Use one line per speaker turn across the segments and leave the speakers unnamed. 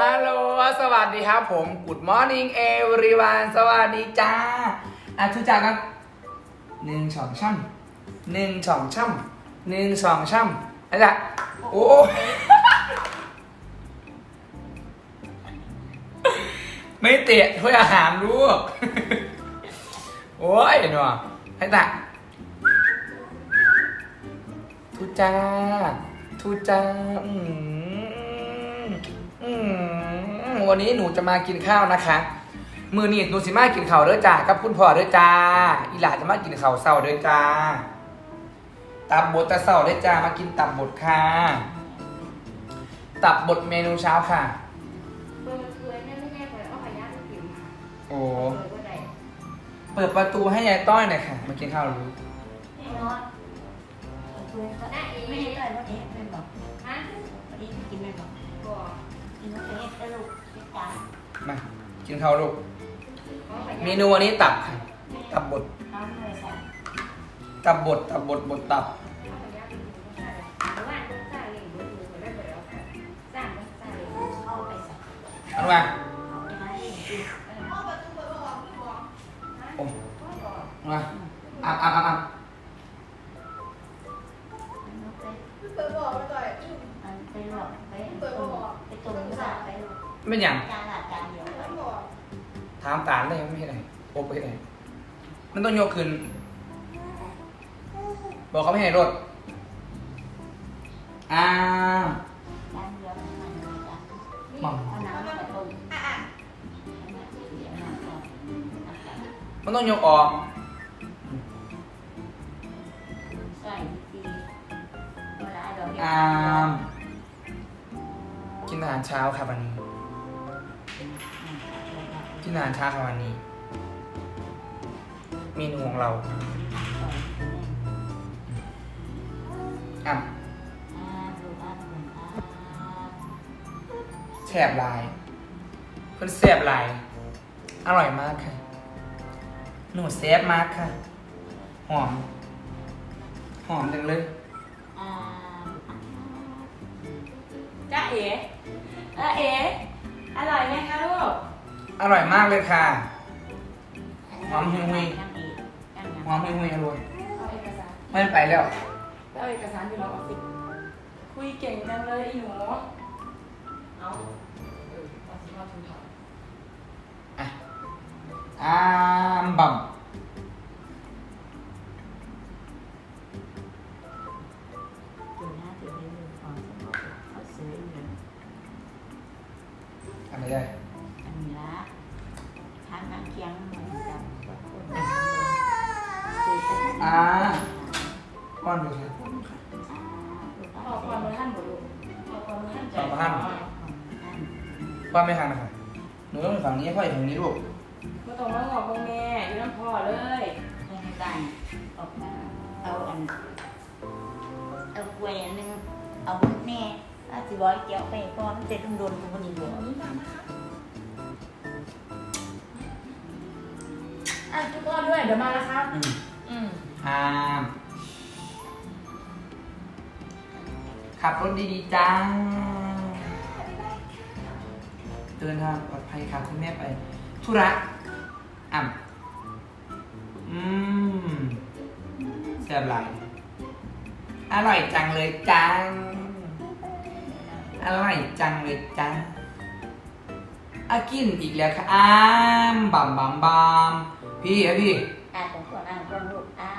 ฮัลโหล สวัสดีครับผม Good morning everyone สวัสดีจ้าอะทุกจ้าครับหนึ่งสองช่ำหนึ่งสองช่ำหนึ่งสองช่ำอะไรล่ะโอ้ไม่เตะถ้วยอาหารลูก โอ้ยหนัวให้ตะทุจ้าทุจ้าอืม วันนี้หนูจะมากินข้าวนะคะ มือนี่หนูสิมากินข้าวเด้อจ้ากับคุณพ่อเด้อจ้า อีหลาจะมากินข้าวเศร้าเด้อจ้าตับบดตะเศร้าเด้อจ้า มากินตับบดค่ะ ตับบดเมนูเช้าค่ะ
เปิดเคยเนี่ยไม่แน่เปิดเอาขยะมากินค่ะ
โอ้
เปิดก็ได้
เปิดประตูให้ยายต้อยหน่อยค่ะ มากินข้าวรู้
แน่นอนเปิดก็ได้อี
ไม่ได้เลยว่าเอ๊ะเป็นบอก
ฮะ
วันนี้กินไม่บอก
บ่
กินว่าเอ๊ะกระลูกเป็นจาน
มา กินข้าวลูก
เอาขยะ
เมนูวันนี้ตับค่ะตับบด
น้ำเลยใส่
ตับบด ตับบด บดตับ
เอาขย อกไปตุ่
มไป
ตุ่
มสาไปหลอก
ไม่อย่าง
จานละจานเดียว
มันบอก
ถามตาลได้ยังไม่ให้ไหนโอบไปให้ไหนมันต้องโยกขึ้น บอกเขาไม่ให้รถอ้าว
จานเดียวมันมันจาน
มอง
เอาน้ำมาตุ่ม
อะอะ
เดี๋ยวน้ำก่อน
มันต้องยกออก
ใส่ดีเวลาเรา
อ้าวกินอาหารเช้าครับวันนี้กินาหารเช้าครับวันนี้ เมนูของเราอะแฉบลายเพิ่นแซบลาย อร่อยมากค่ะ หนูแซบมากค่ะ หอม หอมจังเลย
จ้าเอ๋ จ้าเอ๋อร่อยไหมคะลูก
อร่อยมากเลยค่ะ หอมหุยหุย
นั่งอีกนั่ง
หอมหุยหุยอร่อย
เอาเอกสาร
ไม่ไปแล้ว
เอาเอกสารอยู่ในออฟฟิศคุยเก่งจังเลยอีหนูเอาเออเอาสิว่าทุนถอน
อะอ้ามบัม
อะ
ไรได้
อันนี้ละทาน้ำเคียงเหมือนกับกับคนคือจะ
อ่าป้อนดูสิ
ขอความมือท่านบ่ลูกขอความมือท่านใจ
ความมือท่านป้อนไม่ทันนะคะหนูต้องไปฝั่งนี้พ่ออยู่ฝั่งนี้ลูก
มาตรงมางอกโมแม่อยู่น้ำพ่อเลย
ให้ได้ออกมาเอาอันเอาแหวนนึงเอาแม่ อาสิร้อยเกี่ยวไปก่อนเด็ดโดนคนนี้หัว
อะทุกคนด้วย เดี๋ยวมาแล้วครับ
อืม
อืม
อ้ามขับรถดีๆจ้าเดินทางปลอดภัยครับคุณแม่ไป ธุระอ่ำอืมแซ่บหลายอร่อยจังเลยจัง อร่อยจังเลยจังอากินอีกแล้วค่ะอ้ามบัมบัมบัมพี่อะพี่
อ่าของคนอ่านคนลูกอ่า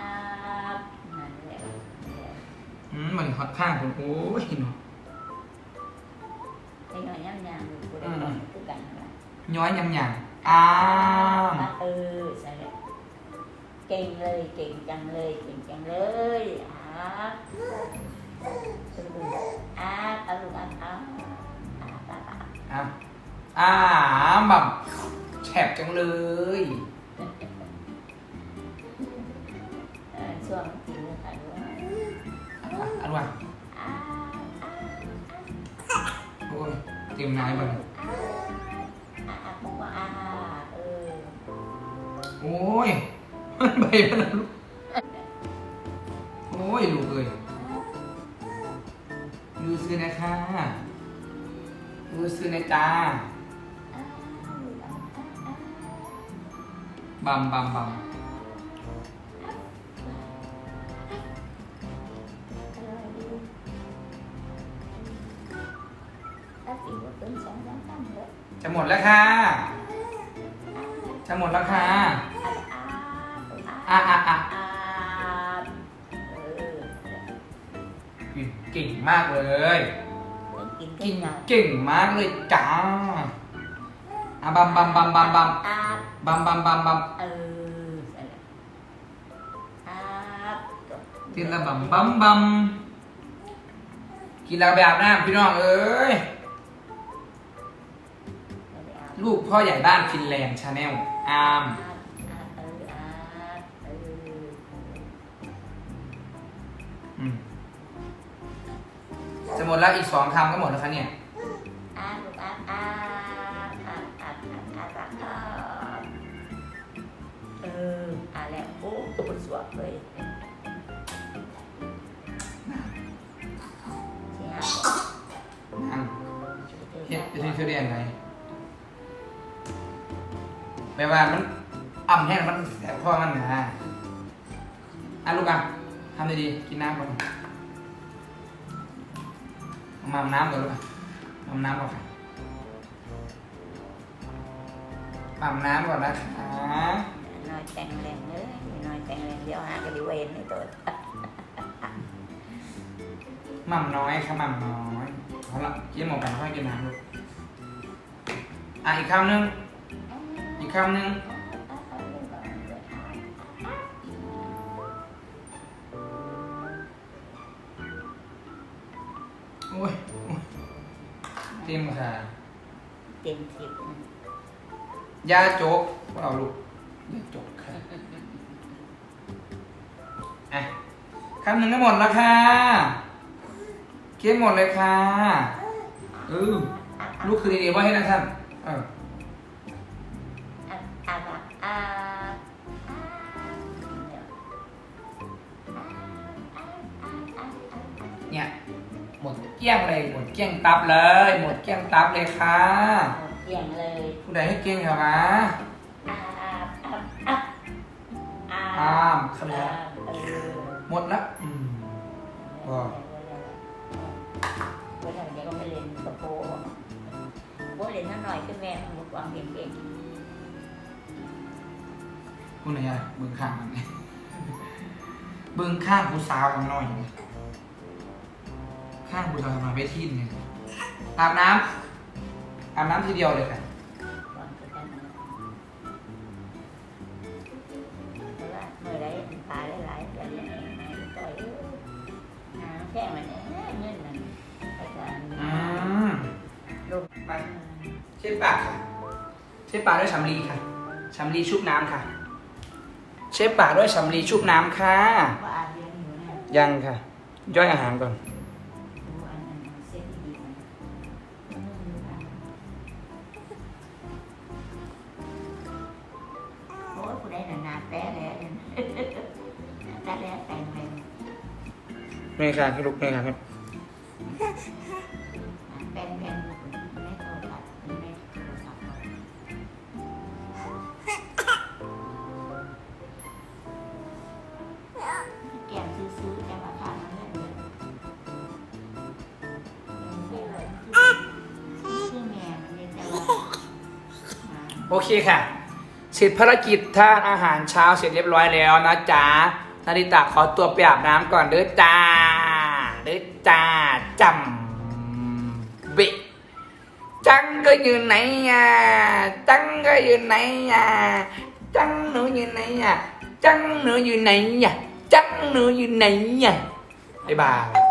นั่นแหละ
อืมมันฮอตข้างผมโอ้ยเนาะ
ไอ้หน่อยย่ำยำกูได้บอกคือกันนะ
ย้อยยำยำอ้าม
เออใช่เลยเก่งเลยเก่งจังเลยเก่งจังเลยอ่าอ่าเอา อ่า
แบบแฉบจังเลย
ช่วงจริงค่
อยนว่าโอ้ยเตรียมน้ำ
เออ
โอ้ยมันไปมันลูกโอ้ยลูกเอ้ยดูซื้อนะคะดูซื้อนะจ้า บัมบัมบัมจะหมดแล้วค่ะ จะหมดแล้วค่ะอะอะอะเก่งมากเลย
กิน
กิน
กัน
เก่งมากเลยจ้าอะบัมบัมบัมบัมบัม
อา บ
บัมบัมบัมบัม
เออใส่ละอาบ
กินแล้วบัมบัมบัมกินแล้วไปอาบน้ำพี่น้องเอ้ยลูกพ่อใหญ่บ้านฟินแลนด์ชาแนลอาม
อาบอาบเอออาบเออ
อืมจะหมดแล้วอีกสองคำก็หมดแล้วคะเนี่ย
เฮ็
ดจะที่เธอเรียนไงแปลว่ามันอ่ำแห้งมันแต่พ่อมันนะอะลูกอะทำดีๆกินน้ำก่อนเอามาอาบน้ำก่อนลูกอะมาอาบน้ำก่อนค่ะอาบน้ำก่อนนะคะ
น้อยแต่งแรงเลยน้อยแต่งแรงเดี๋ยวหากระดิเวนในตัว
หม่ำน้อยค่ะหม่ำน้อย เอาละกินหมดกันค่อยกินน้ำลูกอะอีกคำหนึ่งอีกคำหนึ่งโอ้ยโอ้ยเต็มค่ะ
เต็มสิบ
ยาโจกเอาลูกยาโจกค่ะอะคำหนึ่งก็หมดแล้วค่ะ เก็บหมดเลยค่ะเออลูกคือดีๆว่าให้นะท่านเออ
อาบอาบอาบ
เนี่ย หมดเกลี้ยงเลย หมดเกลี้ยงตับเลย หมดเกลี้ยงตับเลยค่ะ
หมดเกลี้ยงเลย
ผู้ใดให้เกลี้ยงเหรอวะ
อาบอาบอาบอา
อ้า
บ
มครับ
อาบเออ
หมดละอืมว้
นกระโปรงว่าเล่นน้อยขึ้นแม่มันหมดควางเก่งเก่ง
ผู้ไหนอะเบิ้งข้างมันเบิ้งข้างผู้สาวกันหน่อย ข้างผู้สาวทำมาเวทีเนี่ยอาบน้ำอาบน้ำทีเดียวเลยค่ะ
ลงไป
เช็ดปากค่ะ เช็ดปากด้วยสำลีค่ะสำลีชุบน้ำค่ะ เช็ดปากด้วยสำลีชุบน้ำค่ะ
ว่าอาเรียนอยู่นะ
ยังค่ะ ย่อยอาหารก่อน
ดูอันนั้นเส้นดีๆมันอืมโอ้ยผู้ใดหนาๆแต่แล้วเนี่ยแต่แล้วแต่งเลย
นี่ค่ะให้ลุกนี่ค่ะ
เป็น
โอเคค่ะ เสร็จภารกิจทานอาหารเช้าเสร็จเรียบร้อยแล้วนะจ๊ะนาริตะขอตัวไปอาบน้ำก่อนเด้อจ้าเด้อจ้าจำเบะจังก็อยู่ไหนอะจังก็อยู่ไหนอะจังหนูอยู่ไหนอะจังหนูอยู่ไหนอะจังหนูอยู่ไหนอะบ๊ายบาย